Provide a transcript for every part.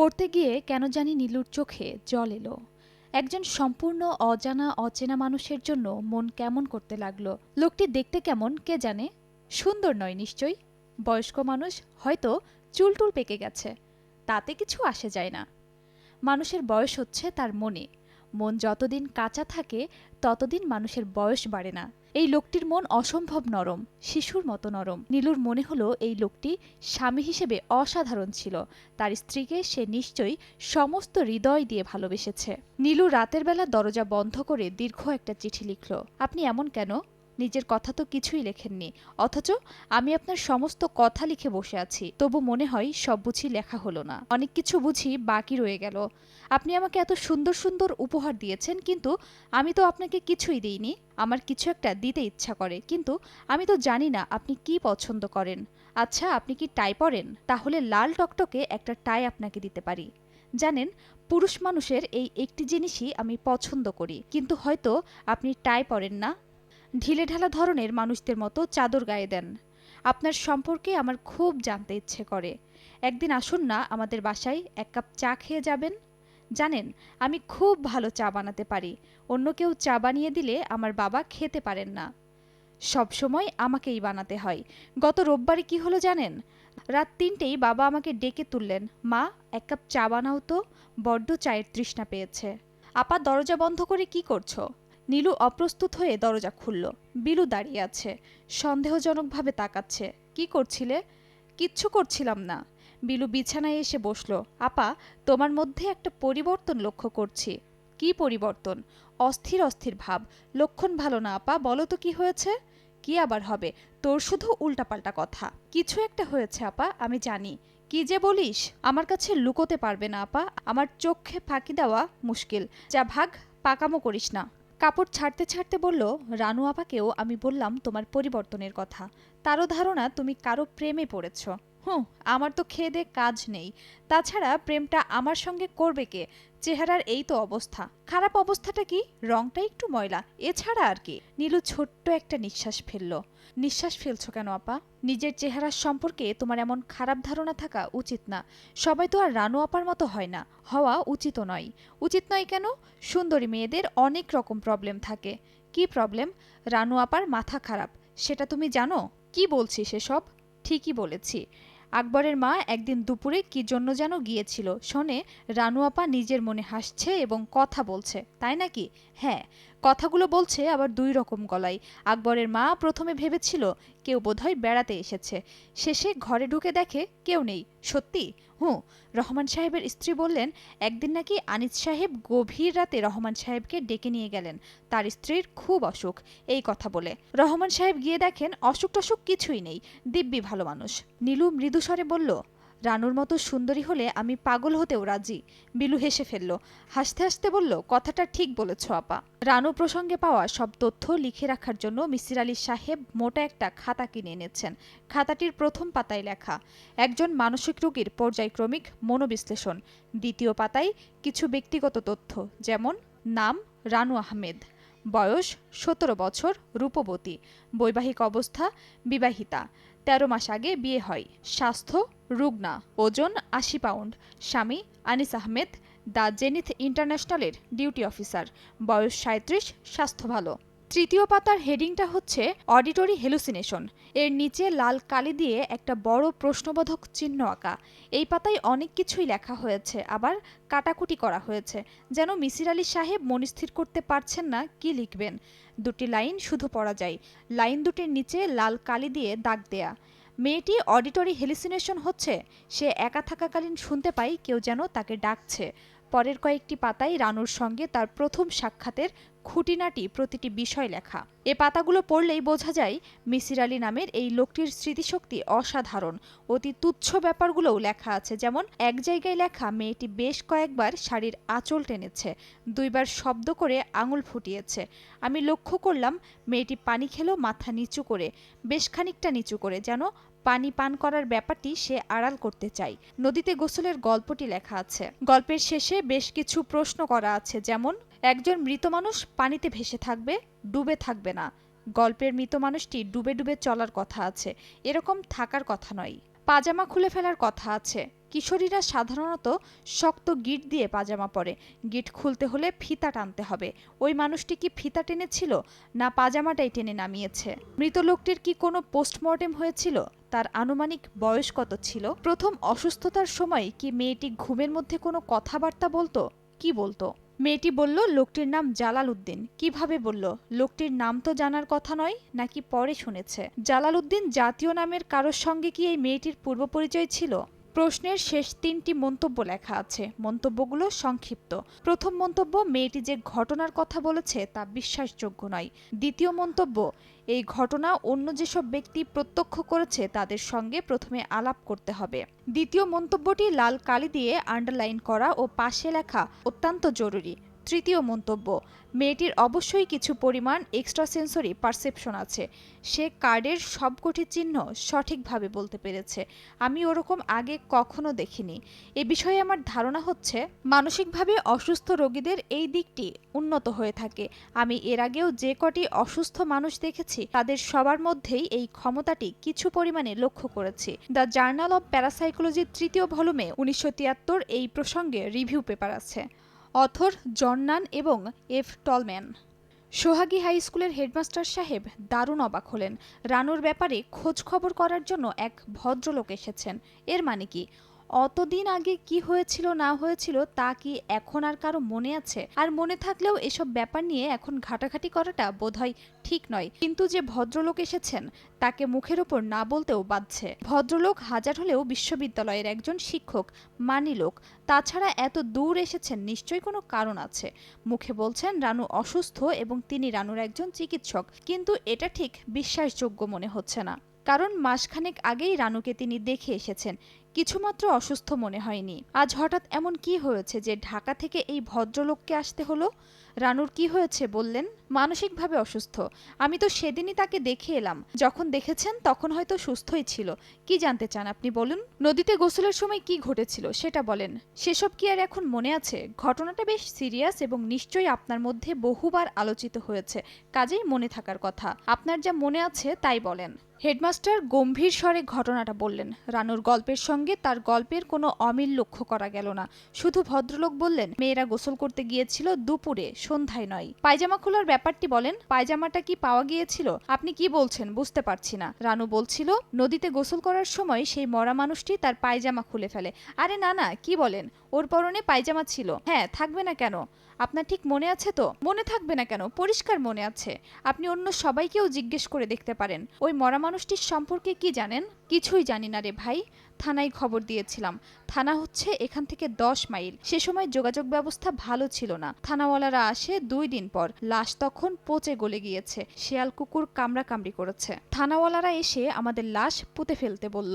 পড়তে গিয়ে কেন জানি নীলুর চোখে জল এলো। একজন সম্পূর্ণ অজানা, অচেনা মানুষের জন্য মন কেমন করতে লাগল? লোকটি দেখতে কেমন, কে জানে? সুন্দর নয় নিশ্চয়ই। বয়স্ক মানুষ হয়তো চুলটুল পেকে গেছে। তাতে কিছু আসে যায় না। মানুষের বয়স হচ্ছে তার মনে। মন যতদিন কাঁচা থাকে, ততদিন মানুষের বয়স বাড়ে না। এই লোকটির মন অসম্ভব নরম, শিশুর মতো নরম। নীলুর মনে হলো এই লোকটি স্বামী হিসেবে অসাধারণ ছিল। তার স্ত্রীকে সে নিশ্চয়ই সমস্ত হৃদয় দিয়ে ভালোবেসেছে। নীলু রাতের বেলা দরজা বন্ধ করে দীর্ঘ একটা চিঠি লিখল, আপনি এমন কেন? নিজের কথা তো কিছুই লেখেননি। অথচ আমি আপনার সমস্ত কথা লিখে বসে আছি। তবু মনে হয় সব বুঝি লেখা হলো না। অনেক কিছু বুঝি বাকি রয়ে গেল। আপনি আমাকে এত সুন্দর সুন্দর উপহার দিয়েছেন, কিন্তু আমি তো আপনাকে কিছুই দিইনি। আমার কিছু একটা দিতে ইচ্ছা করে, কিন্তু আমি তো জানি না আপনি কি পছন্দ করেন। আচ্ছা আপনি কি টাই পরেন? তাহলে লাল টকটকে একটা টাই আপনাকে দিতে পারি। জানেন, পুরুষ মানুষের এই একটি জিনিসই আমি পছন্দ করি, কিন্তু হয়তো আপনি টাই পরেন না। ঢিলে ঢালা ধরনের মানুষদের মতো চাদর গায়ে দেন। আপনার সম্পর্কে আমার খুব জানতে ইচ্ছে করে। একদিন আসুন না আমাদের বাসায় এক কাপ চা খেয়ে যাবেন। জানেন, আমি খুব ভালো চা বানাতে পারি। অন্য কেউ চা বানিয়ে দিলে আমার বাবা খেতে পারেন না। সব সময় আমাকেই বানাতে হয়। গত রোববারে কি হলো জানেন? রাত তিনটেই বাবা আমাকে ডেকে তুললেন, মা, এক কাপ চা বানাও তো, বড্ড চায়ের তৃষ্ণা পেয়েছে। আপা, দরজা বন্ধ করে কি করছ? নীলু অপ্রস্তুত হয়ে দরজা খুলল। বিলু দাঁড়িয়ে আছে। সন্দেহজনকভাবে তাকাচ্ছে। কি করছিলে? কিচ্ছু করছিলাম না। বিলু বিছানায় এসে বসল। আপা, তোমার মধ্যে একটা পরিবর্তন লক্ষ্য করছি। কি পরিবর্তন? অস্থির অস্থির ভাব। লক্ষণ ভালো না, আপা। বলো তো কি হয়েছে? কি আবার হবে? তোর শুধু উল্টাপাল্টা কথা। কিছু একটা হয়েছে, আপা, আমি জানি। কি যে বলিস, আমার কাছে লুকোতে পারবে না, আপা। আমার চোখে ফাঁকি দেওয়া মুশকিল। যা ভাগ, পাকামো করিস না। কাপড় ছাড়তে ছাড়তে বলল, রানু আপাকেও আমি বললাম তোমার পরিবর্তনের কথা। তারও ধারণা তুমি কারও প্রেমে পড়েছ। হুঁ, আমার তো খেয়ে কাজ নেই। তাছাড়া প্রেমটা আমার সঙ্গে করবে কে? চেহারার এই তো অবস্থা। খারাপ অবস্থাটা কি? রংটা একটু ময়লা, এছাড়া আর কি। নীলু ছোট্ট একটা নিঃশ্বাস ফেলল। নিঃশ্বাস ফেলছো কেন, আপা? নিজের চেহারার সম্পর্কে তোমার এমন খারাপ ধারণা থাকা উচিত না। সবাই তো আর রানু আপার মতো হয় না। হওয়া উচিত নয়। উচিত নয় কেন? সুন্দরী মেয়েদের অনেক রকম প্রবলেম থাকে। কি প্রবলেম রানু আপার মাথা খারাপ। সেটা তুমি জানো? কি বলছি সেসব ঠিকই বলেছি। আকবরের মা একদিন দুপুরে কি জন্য যেন গিয়েছিল শোনে, রানু আপা নিজের মনে হাসছে এবং কথা বলছে, তাই নাকি? হ্যাঁ কথাগুলো বলছে আবার দুই রকম গলায়। আকবরের মা প্রথমে ভেবেছিল কেউ বোধহয় বেড়াতে এসেছে। শেষে ঘরে ঢুকে দেখে কেউ নেই। সত্যি? হুঁ, রহমান সাহেবের স্ত্রী বললেন, একদিন নাকি আনিস সাহেব গভীর রাতে রহমান সাহেবকে ডেকে নিয়ে গেলেন। তার স্ত্রীর খুব অসুখ। এই কথা বলে। রহমান সাহেব গিয়ে দেখেন অসুখ টসুখ কিছুই নেই। দিব্যি ভালো মানুষ। নীলু মৃদুস্বরে বলল রানুর মতো সুন্দরী হলে আমি পাগল হতেও রাজি। বিলু হেসে ফেলল। হাসতে হাসতে বলল, কথাটা ঠিক বলেছ, আপা। রানু প্রসঙ্গে পাওয়া সব তথ্য লিখে রাখার জন্য মিসির আলী সাহেব মোটা একটা খাতা কিনে এনেছেন। খাতাটির প্রথম পাতায় লেখা, একজন মানসিক রোগীর পর্যায়ক্রমিক মনোবিশ্লেষণ। দ্বিতীয় পাতায়, কিছু ব্যক্তিগত তথ্য, যেমন নাম রানু আহমেদ। বয়স সতেরো বছর, রূপবতী। বৈবাহিক অবস্থা, বিবাহিতা। তেরো মাস আগে বিয়ে হয়। স্বাস্থ্য, রুগনা, ওজন আশি পাউন্ড। স্বামী আনিস আহমেদ, দ্য জেনিথ ইন্টারন্যাশনালের ডিউটি অফিসার। বয়স সাঁত্রিশ স্বাস্থ্য ভালো। তৃতীয় পাতার হেডিংটা হচ্ছে অডিটরি হেলুসিনেশন। এর নিচে লাল কালি দিয়ে একটা বড় প্রশ্নবোধক চিহ্ন আঁকা। এই পাতায় অনেক কিছুই লেখা হয়েছে, আবার কাটাকুটি করা হয়েছে। যেন মিসির আলী সাহেব মনস্থির করতে পারছেন না, কি লিখবেন? দুটি লাইন শুধু পড়া যায়। লাইন দুটির নিচে লাল কালি দিয়ে দাগ দেয়া। মেয়েটি অডিটরি হেলিসিনেশন হচ্ছে, সে একা থাকাকালীন শুনতে পাই কেউ যেন তাকে ডাকছে। পরের কয়েকটি পাতায় রানুর সঙ্গে তার প্রথম সাক্ষাতের খুঁটিনাটি প্রতিটি বিষয় লেখা। এ পাতাগুলো পড়লেই বোঝা যায় মিসির আলী নামের এই লোকটির স্মৃতিশক্তি অসাধারণ। অতি তুচ্ছ ব্যাপারগুলোও লেখা আছে, যেমন, এক জায়গায় লেখা মেয়েটি বেশ কয়েকবার শাড়ির আঁচল টেনেছে, দুইবার শব্দ করে আঙুল ফুটিয়েছে। আমি লক্ষ্য করলাম মেয়েটি পানি খেলো মাথা নিচু করে, বেশ খানিকটা নিচু করে, যেন পানি পান করার ব্যাপারটি সে আড়াল করতে চাই নদীতে গোসলের গল্পটি লেখা আছে। গল্পের শেষে বেশ কিছু প্রশ্ন করা আছে, যেমন একজন মৃত মানুষ পানিতে ভেসে থাকবে, ডুবে থাকবে না। গল্পের মৃত মানুষটি ডুবে ডুবে চলার কথা আছে। এরকম থাকার কথা নয়। পাজামা খুলে ফেলার কথা আছে। কিশোরীরা সাধারণত শক্ত গিট দিয়ে পাজামা পরে। গিট খুলতে হলে ফিতা টানতে হবে। ওই মানুষটি কি ফিতা টেনেছিল, না পাজামাটাই টেনে নামিয়েছে? মৃত লোকটির কি কোনো পোস্টমর্টেম হয়েছিল? তার আনুমানিক বয়স কত ছিল? প্রথম অসুস্থতার সময় কি মেয়েটি ঘুমের মধ্যে কোনো কথাবার্তা বলতো? কি বলতো? মেয়েটি বলল, লোকটির নাম জালাল উদ্দিন। কীভাবে বলল, লোকটির নাম তো জানার কথা নয়, নাকি পরে শুনেছে? জালাল উদ্দিন জাতীয় নামের কারোর সঙ্গে কি এই মেয়েটির পূর্ব পরিচয় ছিল? প্রশ্নের শেষ তিনটি মন্তব্য লেখা আছে। মন্তব্যগুলো সংক্ষিপ্ত। প্রথম মন্তব্য, মেয়েটি যে ঘটনার কথা বলেছে তা বিশ্বাসযোগ্য নয়। দ্বিতীয় মন্তব্য, এই ঘটনা অন্য যেসব ব্যক্তি প্রত্যক্ষ করেছে তাদের সঙ্গে প্রথমে আলাপ করতে হবে। দ্বিতীয় মন্তব্যটি লাল কালি দিয়ে আন্ডারলাইন করা ও পাশে লেখা, অত্যন্ত জরুরি। তৃতীয় মন্তব্য, মেয়েটির অবশ্যই কিছু পরিমাণ এক্সট্রাসেন্সরি পারসেপশন আছে। সে কার্ডের সবকটি চিহ্ন সঠিকভাবে বলতে পেরেছে। আমি ওরকম আগে কখনো দেখিনি। এ বিষয়ে আমার ধারণা হচ্ছে, মানসিকভাবে অসুস্থ রোগীদের এই দিকটি উন্নত হয়ে থাকে। আমি এর আগেও যে কটি অসুস্থ মানুষ দেখেছি, তাদের সবার মধ্যেই এই ক্ষমতাটি কিছু পরিমাণে লক্ষ্য করেছি। দ্য জার্নাল অব প্যারাসাইকোলজির তৃতীয় ভলুমে উনিশশো তিয়াত্তর এই প্রসঙ্গে রিভিউ পেপার আছে। অথর জর্নান এবং F Tolman. Sohagi high school headmaster সাহেব দারুণ অবাক হলেন। রানুর ব্যাপারে খোঁজ খবর করার জন্য এক ভদ্রলোক এসেছেন। এর মানে কি? অতদিন আগে কি হয়েছিল, না হয়েছিল, তা কি এখন আর কারও মনে আছে? আর মনে থাকলেও এসব ব্যাপার নিয়ে এখন ঘাটাঘাটি করাটা বোধহয় ঠিক নয়। কিন্তু যে ভদ্রলোক এসেছেন, তাকে মুখের ওপর না বলতেও বাধছে। ভদ্রলোক হাজার হলেও বিশ্ববিদ্যালয়ের একজন শিক্ষক, মানি লোক। তাছাড়া এত দূর এসেছেন নিশ্চয়ই কোনো কারণ আছে। মুখে বলছেন, রানু অসুস্থ এবং তিনি রানুর একজন চিকিৎসক। কিন্তু এটা ঠিক বিশ্বাসযোগ্য মনে হচ্ছে না। কারণ মাসখানেক আগেই রানুকে তিনি দেখে এসেছেন। কিছুমাত্র অসুস্থ মনে হয়নি। আজ হঠাৎ এমন কি হয়েছে যে ঢাকা থেকে এই ভদ্রলোককে আসতে হলো? রানুর কি হয়েছে বললেন? মানসিকভাবে অসুস্থ। আমি তো সেদিনই তাকে দেখে এলাম। যখন দেখেছেন তখন হয়তো সুস্থই ছিল। কি জানতে চান আপনি বলুন? নদীতে গোসলের সময় কি ঘটেছিল সেটা বলেন। সেসব কি আর এখন মনে আছে? ঘটনাটা বেশ সিরিয়াস এবং নিশ্চয়ই আপনার মধ্যে বহুবার আলোচিত হয়েছে। কাজেই মনে থাকার কথা। আপনার যা মনে আছে তাই বলেন। হেডমাস্টার গম্ভীর স্বরে ঘটনাটা বললেন। রানুর গল্পের সঙ্গে তার গল্পের কোনো অমিল লক্ষ্য করা গেল না। শুধু ভদ্রলোক বললেন, মেয়েরা গোসল করতে গিয়েছিল দুপুরে, সন্ধ্যায় নয়। পায়জামা খোলার ব্যাপারটি বলেন, পায়জামাটা কি পাওয়া গিয়েছিল? আপনি কি বলছেন? বুঝতে পারছি না। রানু বলছিল, নদীতে গোসল করার সময় সেই মরা মানুষটি তার পায়জামা খুলে ফেলে। আরে না না, কি বলেন? ওর পরনে পায়জামা ছিল? হ্যাঁ থাকবে না কেন। আপনার ঠিক মনে আছে তো? মনে থাকবে না কেন? পরিষ্কার মনে আছে। আপনি অন্য সবাইকেও জিজ্ঞেস করে দেখতে পারেন। ওই মরা মানুষটির সম্পর্কে কি জানেন? কিছুই জানি না রে ভাই। থানায় খবর দিয়েছিলাম। থানা হচ্ছে এখান থেকে দশ মাইল। সে সময় যোগাযোগ ব্যবস্থা ভালো ছিল না। থানাওয়ালারা আসে দুই দিন পর। লাশ তখন পচে গলে গিয়েছে। শেয়াল কুকুর কামড়া কামড়ি করেছে। থানাওয়ালারা এসে আমাদের লাশ পুঁতে ফেলতে বলল,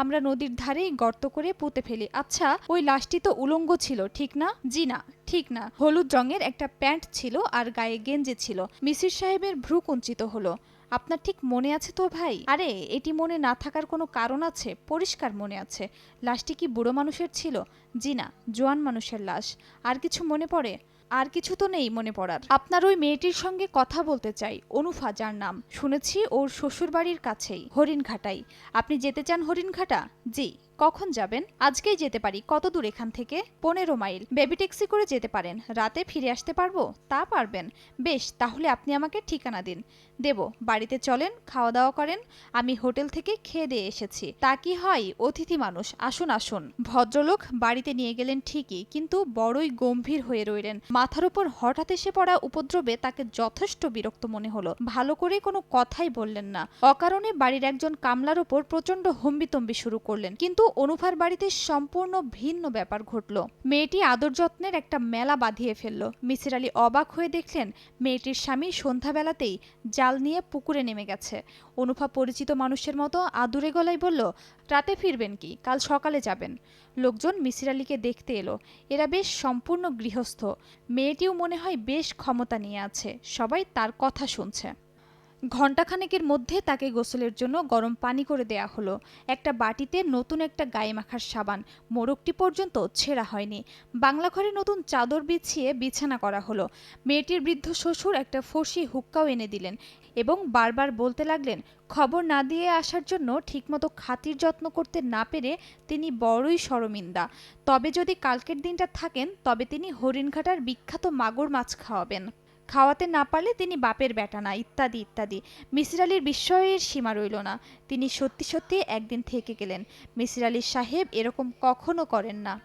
আমরা নদীর ধারেই গর্ত করে পুঁতে ফেলি। আচ্ছা ওই লাশটি তো উলঙ্গ ছিল, ঠিক না? জি না, ঠিক না। হলুদ রঙের একটা প্যান্ট ছিল আর গায়ে গেঞ্জি ছিল। মিসির সাহেবের ভ্রু কুঞ্চিত হলো। আপনার ঠিক মনে আছে তো ভাই? আরে, এটি মনে না থাকার কোনো কারণ আছে? পরিষ্কার মনে আছে। লাশটি কি বুড়ো মানুষের ছিল? জি না, জোয়ান মানুষের লাশ। আর কিছু মনে পড়ে? আর কিছু তো নেই মনে পড়ার। আপনার ওই মেয়েটির সঙ্গে কথা বলতে চাই, অনুফা যার নাম। শুনেছি ওর শ্বশুর বাড়ির কাছেই, হরিণঘাটাই। আপনি যেতে চান হরিণঘাটা? জি। কখন যাবেন? আজকেই যেতে পারি। কত দূর এখান থেকে? পনেরো মাইল। বেবি ট্যাক্সি করে যেতে পারেন। রাতে ফিরে আসতে পারব? তা পারবেন। বেশ, তাহলে আপনি আমাকে ঠিকানা দিন। দেব, বাড়িতে চলেন খাওয়া দাওয়া করেন। আমি হোটেল থেকে খেয়ে দিয়ে এসেছি। তা কি হয়? অতিথি মানুষ, আসুন আসুন। ভদ্রলোক বাড়িতে নিয়ে গেলেন ঠিকই, কিন্তু বড়ই গম্ভীর হয়ে রইলেন। মাথার উপর হঠাৎ এসে পড়া উপদ্রবে তাকে যথেষ্ট বিরক্ত মনে হলো। ভালো করে কোনো কথাই বললেন না। অকারণে বাড়ির একজন কামলার উপর প্রচণ্ড হম্বিতম্বি শুরু করলেন। কিন্তু অনুফার বাড়িতে সম্পূর্ণ ভিন্ন ব্যাপার ঘটল। মেয়েটি আদর যত্নের একটা মেলা বাঁধিয়ে ফেলল। মিসির আলী অবাক হয়ে দেখলেন, মেয়েটির স্বামী সন্ধ্যাবেলাতেই জাল নিয়ে পুকুরে নেমে গেছে। অনুফা পরিচিত মানুষের মতো আদুরে গলায় বলল, রাতে ফিরবেন কি? কাল সকালে যাবেন। লোকজন মিসির আলীকে দেখতে এলো। এরা বেশ সম্পূর্ণ গৃহস্থ। মেয়েটিও মনে হয় বেশ ক্ষমতা নিয়ে আছে। সবাই তার কথা শুনছে। ঘণ্টাখানেকের মধ্যে তাকে গোসলের জন্য গরম পানি করে দেয়া হলো। একটা বাটিতে নতুন একটা গায়ে মাখার সাবান। মোরগটি পর্যন্ত ছেঁড়া হয়নি। বাংলা ঘরে নতুন চাদর বিছিয়ে বিছানা করা হলো। মেয়েটির বৃদ্ধ শ্বশুর একটা ফসি হুক্কাও এনে দিলেন এবং বারবার বলতে লাগলেন, খবর না দিয়ে আসার জন্য ঠিকমতো খাতির যত্ন করতে না পেরে তিনি বড়ই শরমিন্দা। তবে যদি কালকের দিনটা থাকেন, তবে তিনি হরিণঘাটার বিখ্যাত মাগুর মাছ খাওয়াবেন। খাওয়াতে না পারলে তিনি বাপের বেটা না, ইত্যাদি ইত্যাদি। মিসির আলীর বিস্ময়ের সীমা রইল না। তিনি সত্যি সত্যি একদিন থেকে গেলেন। মিসির আলী সাহেব এরকম কখনো করেন না।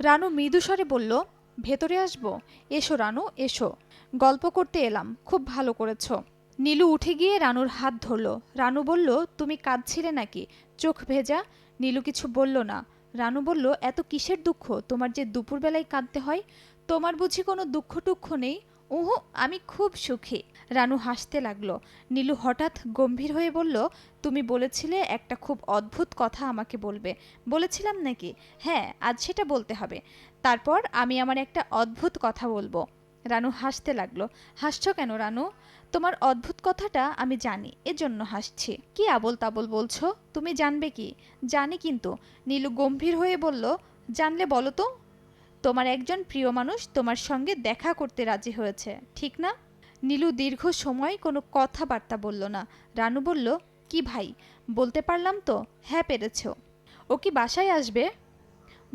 রানু মৃদুস্বরে বলল, ভেতরে আসব? এসো রানু, এসো। গল্প করতে এলাম, খুব ভালো করেছ। নীলু উঠে গিয়ে রানুর হাত ধরল। রানু বলল, তুমি কাঁদছিলে নাকি? চোখ ভেজা? নীলু কিছু বলল না। রানু বলল, এত কিসের দুঃখ? তোমার যে দুপুরবেলায় কাঁদতে হয়? তোমার বুঝি কোনো দুঃখ টুক্ষ নেই? উহু আমি খুব সুখী। রানু হাসতে লাগল। নীলু হঠাৎ গম্ভীর হয়ে বলল, তুমি বলেছিলে একটা খুব অদ্ভুত কথা আমাকে বলবে। বলেছিলাম নাকি? হ্যাঁ আজ সেটা বলতে হবে। তারপর আমি আমার একটা অদ্ভুত কথা বলব। রানু হাসতে লাগল। হাসছো কেন রানু? তোমার অদ্ভুত কথাটা আমি জানি, এজন্য হাসছি। কি আবল তাবল বলছো? তুমি জানবে কি? জানি কিন্তু। নীলু গম্ভীর হয়ে বলল, জানলে বলো তো। তোমার একজন প্রিয় মানুষ তোমার সঙ্গে দেখা করতে রাজি হয়েছে, ঠিক না? নীলু দীর্ঘ সময় কোনো কথাবার্তা বলল না। রানু বলল, কি ভাই, বলতে পারলাম তো? হ্যাঁ পেরেছ। ও কি বাসায় আসবে?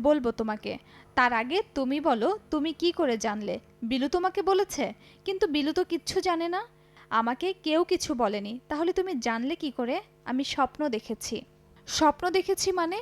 বলব তোমাকে। তার আগে তুমি বলো, তুমি কি করে জানলে? বিলু তোমাকে বলেছে? কিন্তু বিলু তো কিচ্ছু জানে না। আমাকে কেউ কিছু বলেনি। তাহলে তুমি জানলে কি করে? আমি স্বপ্ন দেখেছি। স্বপ্ন দেখেছি মানে?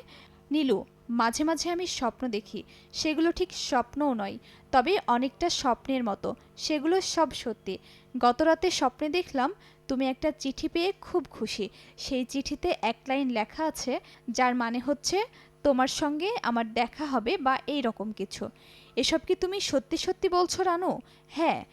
নীলু মাঝে মাঝে আমি স্বপ্ন দেখি, সেগুলো ঠিক স্বপ্নও নয়, তবে অনেকটা স্বপ্নের মতো, সেগুলো সব সত্যি। গতরাতে স্বপ্নে দেখলাম, তুমি একটা চিঠি পেয়ে খুব খুশি, সেই চিঠিতে এক লাইন লেখা আছে, যার মানে হচ্ছে, তোমার সঙ্গে আমার দেখা হবে বা এই রকম কিছু। এসব কি তুমি সত্যি সত্যি বলছো, রানু? হ্যাঁ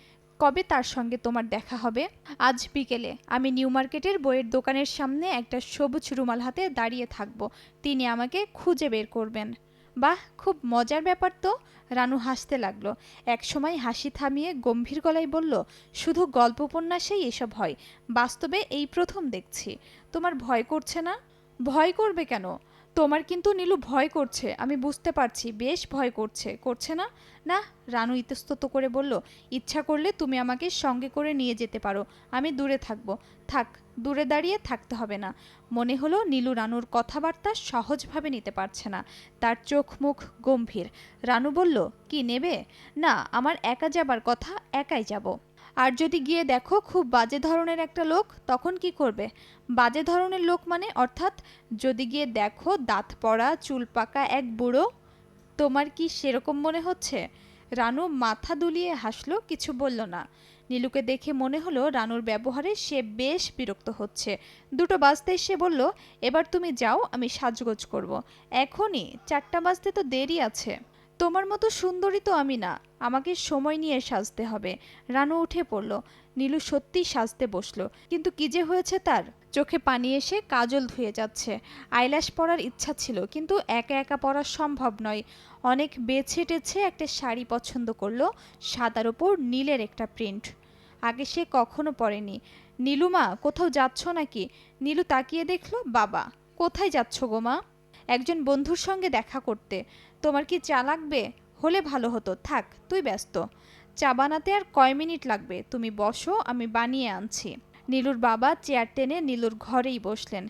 কবে তার সঙ্গে তোমার দেখা হবে? আজ বিকেলে। আমি নিউ মার্কেটের বইয়ের দোকানের সামনে একটা সবুজ রুমাল হাতে দাঁড়িয়ে থাকব। তিনি আমাকে খুঁজে বের করবেন। বাহ, খুব মজার ব্যাপার তো। রানু হাসতে লাগল। একসময় হাসি থামিয়ে গম্ভীর গলায় বলল, শুধু গল্প উপন্যাসেই এসব হয়। বাস্তবে এই প্রথম দেখছি। তোমার ভয় করছে না? ভয় করবে কেন? তোমার কিন্তু নীলু ভয় করছে, আমি বুঝতে পারছি, বেশ ভয় করছে করছে না? না, রানু ইতস্তত করে বলল, ইচ্ছা করলে তুমি আমাকে সঙ্গে করে নিয়ে যেতে পারো, আমি দূরে থাকব। থাক, দূরে দাঁড়িয়ে থাকতে হবে না। মনে হলো নীলু রানুর কথাবার্তা সহজভাবে নিতে পারছে না, তার চোখ মুখ গম্ভীর। রানু বলল, কি নেবে? না, আমার একা যাবার কথা, একাই যাব। আর যদি গিয়ে দেখো খুব বাজে ধরনের একটা লোক, তখন কি করবে? বাজে ধরনের লোক মানে অর্থাৎ যদি গিয়ে দেখো দাঁত পড়া, চুল পাকা এক বুড়ো, তোমার কি সেরকম মনে হচ্ছে? রানু মাথা দুলিয়ে হাসলো, কিছু বলল না। নীলুকে দেখে মনে হলো রানুর ব্যবহারে সে বেশ বিরক্ত হচ্ছে। দুটো বাজতে সে বলল, এবার তুমি যাও, আমি সাজগোজ করব। এখনই, চারটা বাজতে তো দেরি আছে। তোমার মতো সুন্দরী তো আমি না। আমাকে সময় নিয়ে সাজতে হবে। রানু উঠে পড়ল। নীলু সত্যিই সাজতে বসল। কিন্তু কি যে হয়েছে তার? চোখে পানি এসে কাজল ধুয়ে যাচ্ছে। আইল্যাশ পরার ইচ্ছা ছিল, কিন্তু একা একা পরা সম্ভব নয়। অনেক বেছে টেছে একটা শাড়ি পছন্দ করল, সাদার ওপর নীলের একটা প্রিন্ট। আগে সে কখনো পরেনি। নীলুমা কোথাও যাচ্ছ নাকি? নীলু তাকিয়ে দেখল, বাবা। কোথায় যাচ্ছ গো মা? একজন বন্ধুর সঙ্গে দেখা করতে। তোমার কি চা লাগবে? হলে ভালো হতো। থাক, তুই ব্যস্ত। চা বানাতে আর কয় মিনিট লাগবে? তুমি বসো, আমি বানিয়ে আনছি। নীলুর বাবা চেয়ার টেনে নীলুর ঘরেই বসলেন।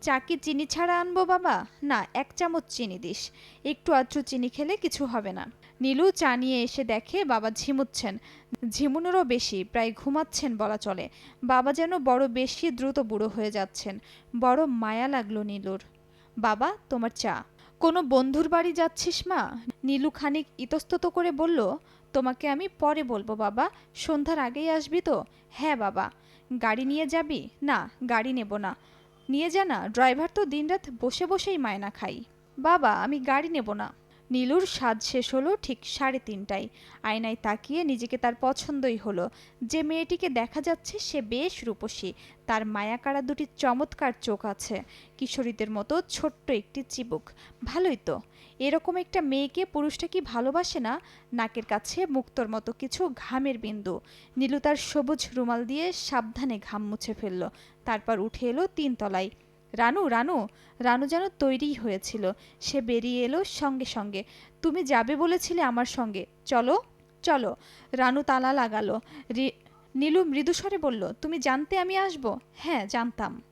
চা কি চিনি ছাড়া আনব বাবা? না, এক চামচ চিনি দিস। একটু আধটু চিনি খেলে কিছু হবে না। নীলু চা নিয়ে এসে দেখে বাবা ঝিমুচ্ছেন। ঝিমুনেরও বেশি, প্রায় ঘুমাচ্ছেন বলা চলে। বাবা যেন বড় বেশি দ্রুত বুড়ো হয়ে যাচ্ছেন। বড় মায়া লাগল নীলুর। বাবা, তোমার চা। কোনো বন্ধুর বাড়ি যাচ্ছিস মা? নীলু খানিক ইতস্তত করে বলল, তোমাকে আমি পরে বলব বাবা, সন্ধ্যার আগেই আসবি তো? হ্যাঁ বাবা। গাড়ি নিয়ে যাবি? না, গাড়ি নেব না। নিয়ে যা না, ড্রাইভার তো দিনরাত বসে বসেই মায়না খাই বাবা, আমি গাড়ি নেব না। নীলুর স্বাদ শেষ হলো ঠিক সাড়ে তিনটায়। আয়নায় তাকিয়ে নিজেকে তার পছন্দই হলো। যে মেয়েটিকে দেখা যাচ্ছে সে বেশ রূপসী। তার মায়াকাড়া দুটি চমৎকার চোখ আছে। কিশোরীদের মতো ছোট্ট একটি চিবুক। ভালোই তো। এরকম একটা মেয়েকে পুরুষটা কি ভালোবাসে না? নাকের কাছে মুক্তর মতো কিছু ঘামের বিন্দু। নীলু তার সবুজ রুমাল দিয়ে সাবধানে ঘাম মুছে ফেলল। তারপর উঠে এলো তিনতলায়। রানু রানু রানু যেন তৈরি হয়েছিল। সে বেরিয়ে এলো সঙ্গে সঙ্গে। তুমি যাবে বলেছিলে আমার সঙ্গে। চলো চলো। রানু তালা লাগালো। নীলু মৃদুস্বরে বলল, তুমি জানতে আমি আসব? হ্যাঁ জানতাম।